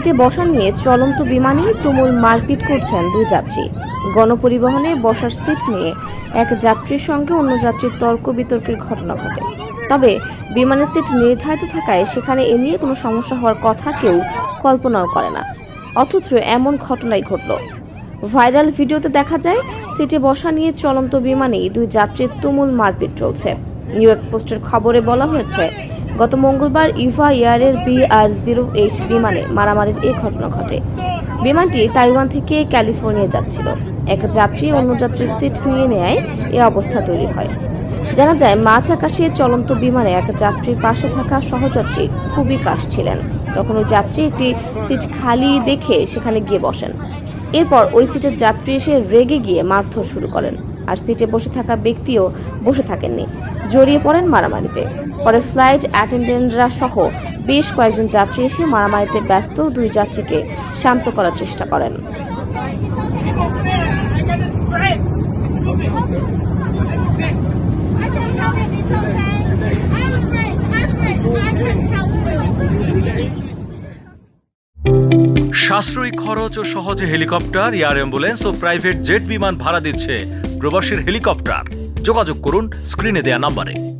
সিটে বসা নিয়ে চলন্ত বিমানে তুমুল মারপিট করছেন দুই যাত্রী। গণপরিবহনে বসার সিট নিয়ে এক যাত্রীর সঙ্গে অন্য যাত্রীর তর্ক বিতর্কের ঘটনা ঘটে। তবে বিমানের সিট নির্ধারিত থাকায় সেখানে এ নিয়ে কোনো সমস্যা হওয়ার কথা কেউ কল্পনাও করে না। অথচ এমন ঘটনাই ঘটল। ভাইরাল ভিডিওতে দেখা যায়, সিটে বসা নিয়ে চলন্ত বিমানেই দুই যাত্রীর তুমুল মারপিট চলছে। নিউ ইয়র্ক পোস্টের খবরে বলা হয়েছে গত মঙ্গলবার ইভা এয়ারের বিআর জিরো এইট বিমানে মারামারির এই ঘটনা ঘটে। বিমানটি তাইওয়ান থেকে ক্যালিফোর্নিয়া যাচ্ছিল। এক যাত্রী অন্য যাত্রীর সিট নিয়ে নেয় এ অবস্থা তৈরি হয়। জানা যায় মাঝ আকাশে চলন্ত বিমানে এক যাত্রীর পাশে থাকা সহযাত্রী খুবই কাশছিলেন তখন ওই যাত্রী একটি সিট খালি দেখে সেখানে গিয়ে বসেন। এরপর ওই সিটের যাত্রী এসে রেগে গিয়ে মারধর শুরু করেন। আর সিটে বসে থাকা ব্যক্তিও বসে থাকেননি জড়িয়ে পড়েন মারামারিতে পরে ফ্লাইট অ্যাটেন্ডেন্টরা সহ বেশ কয়েকজন যাত্রী এসে মারামারিতে ব্যস্ত দুই যাত্রীকে শান্ত করার চেষ্টা করেন. সাশ্রয়ী খরচ ও সহজে হেলিকপ্টার, এয়ার অ্যাম্বুলেন্স ও প্রাইভেট জেট বিমান ভাড়া দিচ্ছে প্রবাসীর হেলিকপ্টার। যোগাযোগ করুন স্ক্রিনে দেয়া নাম্বারে।